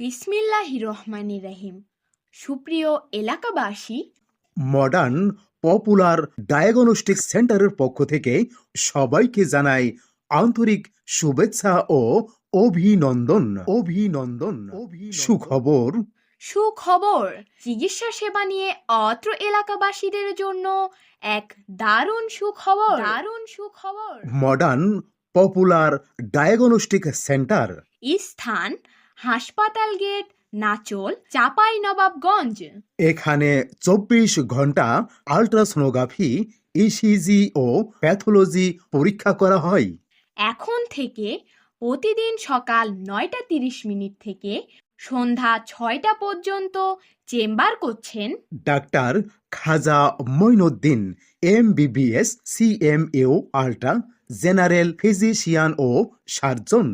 বিসমিল্লাহ রহমানির রহিম। সুপ্রিয় এলাকাবাসী মডার্ন পপুলার ডায়াগনস্টিক সেন্টারের পক্ষ থেকে সবাইকে জানাই আন্তরিক শুভেচ্ছা ও অভিনন্দন। অভিনন্দন। সুখবর। সুখবর চিকিৎসা সেবা নিয়ে অত্র এলাকাবাসীদের জন্য এক দারুণ সুখবর। দারুণ সুখবর। Modern popular diagnostic centre. স্থান হাসপাতাল গেট নাচল চাপাই নবাবগঞ্জ। এখানে চব্বিশ ঘণ্টা আল্ট্রাসোনোগ্রাফি ইসিজি ও প্যাথোলজি পরীক্ষা করা হয়। এখন থেকে প্রতিদিন সকাল নয়টা তিরিশ মিনিট থেকে সন্ধ্যা ছয়টা পর্যন্ত চেম্বার করছেন doctor Khaja Moinuddin M BBS CMO ultra general physician ও সার্জন।